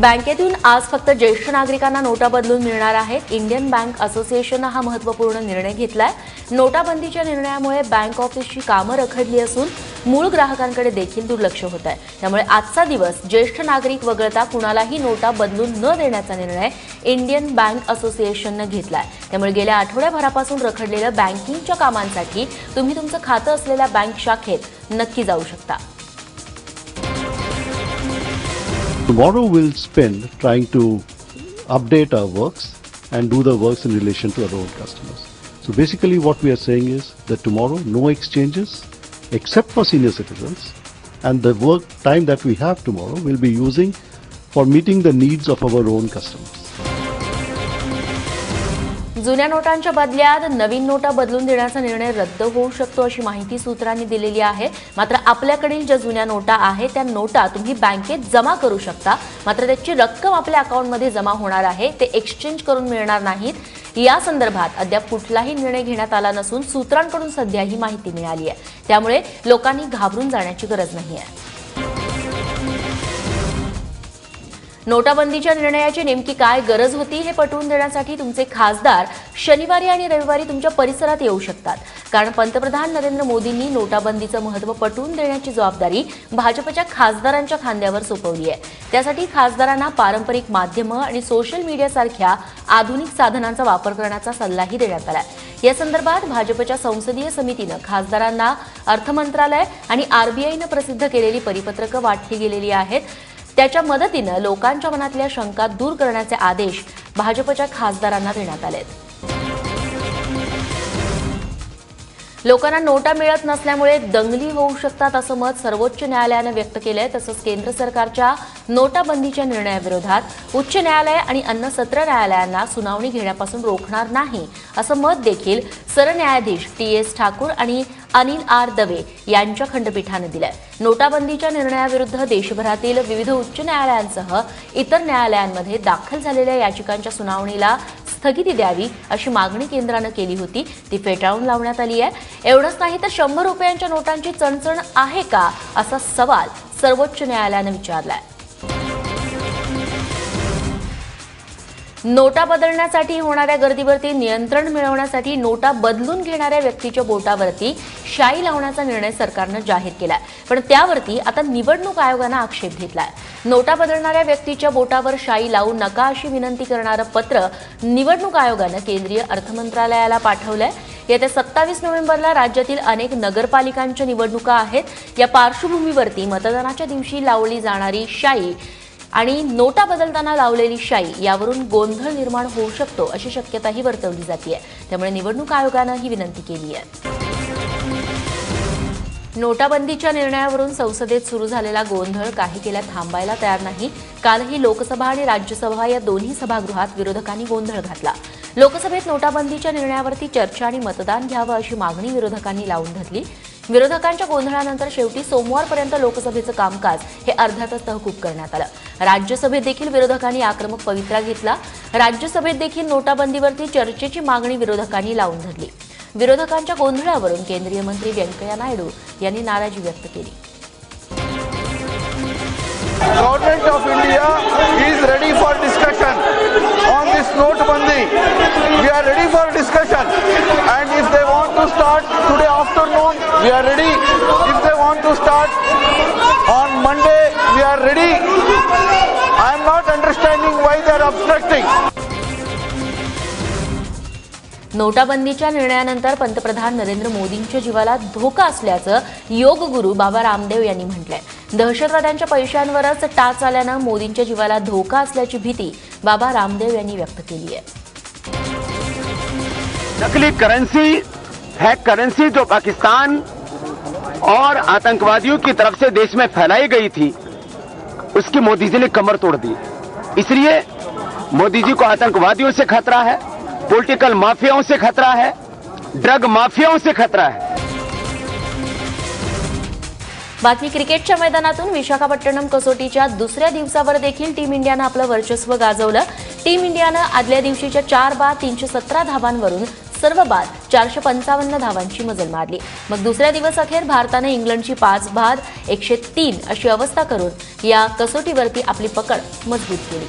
बँकेतून आज फक्त ज्येष्ठ नागरिकांना नोटा बदलून मिळणार आहेत. इंडियन बँक असोसिएशननं हा महत्त्वपूर्ण निर्णय घेतलाय. नोटाबंदीच्या निर्णयामुळे बँक ऑफिसची कामं रखडली असून मूळ ग्राहकांकडे देखील दुर्लक्ष होत आहे. त्यामुळे आजचा दिवस ज्येष्ठ नागरिक वगळता कुणालाही नोटा बदलून न देण्याचा निर्णय इंडियन बँक असोसिएशननं घेतलाय. त्यामुळे गेल्या आठवड्याभरापासून रखडलेलं बँकिंगच्या कामांसाठी तुम्ही तुमचं खातं असलेल्या बँक शाखेत नक्की जाऊ शकता. Tomorrow we'll spend trying to update our works and do the works in relation to our own customers. So basically what we are saying is that tomorrow no exchanges except for senior citizens and the work time that we have tomorrow we'll be using for meeting the needs of our own customers. जुन्या नोटांच्या बदल्यात नवीन नोटा बदलून देण्याचा निर्णय रद्द होऊ शकतो अशी माहिती सूत्रांनी दिलेली आहे. मात्र आपल्याकडील ज्या जुन्या नोटा आहेत त्या नोटा तुम्ही बँकेत जमा करू शकता. मात्र त्याची रक्कम आपल्या अकाउंटमध्ये जमा होणार आहे ते एक्सचेंज करून मिळणार नाहीत. या संदर्भात अद्याप कुठलाही निर्णय घेण्यात आला नसून सूत्रांकडून सध्या ही माहिती मिळाली आहे. त्यामुळे लोकांनी घाबरून जाण्याची गरज नाही आहे. नोटाबंदीच्या निर्णयाची नेमकी काय गरज होती हे पटवून देण्यासाठी तुमचे खासदार शनिवारी आणि रविवारी तुमच्या परिसरात येऊ शकतात. कारण पंतप्रधान नरेंद्र मोदींनी नोटाबंदीचं महत्त्व पटवून देण्याची जबाबदारी भाजपच्या खासदारांच्या खांद्यावर सोपवली आहे. त्यासाठी खासदारांना पारंपरिक माध्यमं आणि सोशल मीडियासारख्या आधुनिक साधनांचा वापर करण्याचा सल्लाही देण्यात आला या संदर्भात भाजपच्या संसदीय समितीनं खासदारांना अर्थ मंत्रालय आणि आरबीआयनं प्रसिद्ध केलेली परिपत्रकं वाटली गेलेली आहेत. त्याच्या मदतीनं लोकांच्या मनातल्या शंका दूर करण्याचे आदेश भाजपच्या खासदारांना देण्यात आलेत. लोकांना नोटा मिळत नसल्यामुळे दंगली होऊ शकतात असं मत सर्वोच्च न्यायालयानं व्यक्त केलंय तसंच केंद्र सरकारच्या नोटाबंदीच्या निर्णयाविरोधात उच्च न्यायालय आणि अन्न सत्र न्यायालयांना सुनावणी घेण्यापासून रोखणार नाही असं मत देखील सरन्यायाधीश टी एस ठाकूर आणि अनिल आर दवे यांच्या खंडपीठानं दिलं नोटाबंदीच्या निर्णयाविरुद्ध देशभरातील विविध उच्च न्यायालयांसह इतर न्यायालयांमध्ये दाखल झालेल्या याचिकांच्या सुनावणीला स्थगिती द्यावी अशी मागणी केंद्रानं केली होती. ती फेटाळून लावण्यात आली आहे. एवढंच नाही तर शंभर रुपयांच्या नोटांची चणचण आहे का असा सवाल सर्वोच्च न्यायालयानं विचारलाय. नोटा बदलण्यासाठी होणाऱ्या गर्दीवरती नियंत्रण मिळवण्यासाठी नोटा बदलून घेणाऱ्या व्यक्तीच्या बोटावरती शाई लावण्याचा निर्णय सरकारनं जाहीर केलाय. पण त्यावरती आता निवडणूक आयोगानं आक्षेप घेतलाय. नोटा बदलणाऱ्या व्यक्तीच्या बोटावर शाई लावू नका अशी विनंती करणारं पत्र निवडणूक आयोगानं केंद्रीय अर्थमंत्रालयाला पाठवलंय. येत्या सत्तावीस नोव्हेंबरला राज्यातील अनेक नगरपालिकांच्या निवडणुका आहेत. या पार्श्वभूमीवरती मतदानाच्या दिवशी लावली जाणारी शाई आणि नोटा बदलताना लावलेली शाई यावरून गोंधळ निर्माण होऊ शकतो अशी शक्यताही वर्तवली जाते त्यामुळे निवडणूक आयोगानं ही विनंती केली आहे. नोटाबंदीच्या निर्णयावरून संसदेत सुरू झालेला गोंधळ काही केल्या थांबायला तयार नाही. कालही लोकसभा आणि राज्यसभा या दोन्ही सभागृहात विरोधकांनी गोंधळ घातला. लोकसभेत नोटाबंदीच्या निर्णयावरती चर्चा आणि मतदान घ्यावं अशी मागणी विरोधकांनी लावून धरली. विरोधकांच्या गोंधळानंतर शेवटी सोमवारपर्यंत लोकसभेचं कामकाज हे अर्ध्यातच तहकूब करण्यात आलं. राज्यसभेत देखील विरोधकांनी आक्रमक पवित्रा घेतला. राज्यसभेत देखील नोटाबंदीवरती चर्चेची मागणी विरोधकांनी लावून धरली. विरोधकांच्या गोंधळावरून केंद्रीय मंत्री व्यंकय्या नायडू यांनी नाराजी व्यक्त केली. Government of India is ready for discussion on this note नोटाबंदीच्या निर्णयानंतर पंतप्रधान नरेंद्र मोदींच्या जीवाला धोका असल्याचं योग गुरु बाबा रामदेव यांनी म्हटलंय. दहशतवाद्यांच्या पैशांवरच टाच आल्यानं मोदींच्या जीवाला धोका असल्याची भीती बाबा रामदेव यांनी व्यक्त केली आहे. नकली करन्सी है करेंसी जो पाकिस्तान और आतंकवादियों की तरफ से देश में फैलाई गई थी उसकी मोदी जी ने कमर तोड़ दी। इसलिए मोदी जी को आतंकवादियों से खतरा है। पॉलिटिकल माफियाओं से खतरा है ड्रग माफियाओं से खतरा है। बातमी क्रिकेटच्या मैदानातून विशाखापट्टणम कसोटीच्या दुसऱ्या दिवसावर देखील टीम इंडियानं आपलं वर्चस्व गाजवलं. टीम इंडियानं आदल्या दिवशीच्या चार बाद तीनशे सतरा धावांवरून सर्व बाद चारशे पंचावन्न धावांची मजल मारली. मग दुसऱ्या दिवस अखेर भारतानं इंग्लंडची पाच बाद एकशे तीन अशी अवस्था करून या कसोटीवरती आपली पकड मजबूत केली.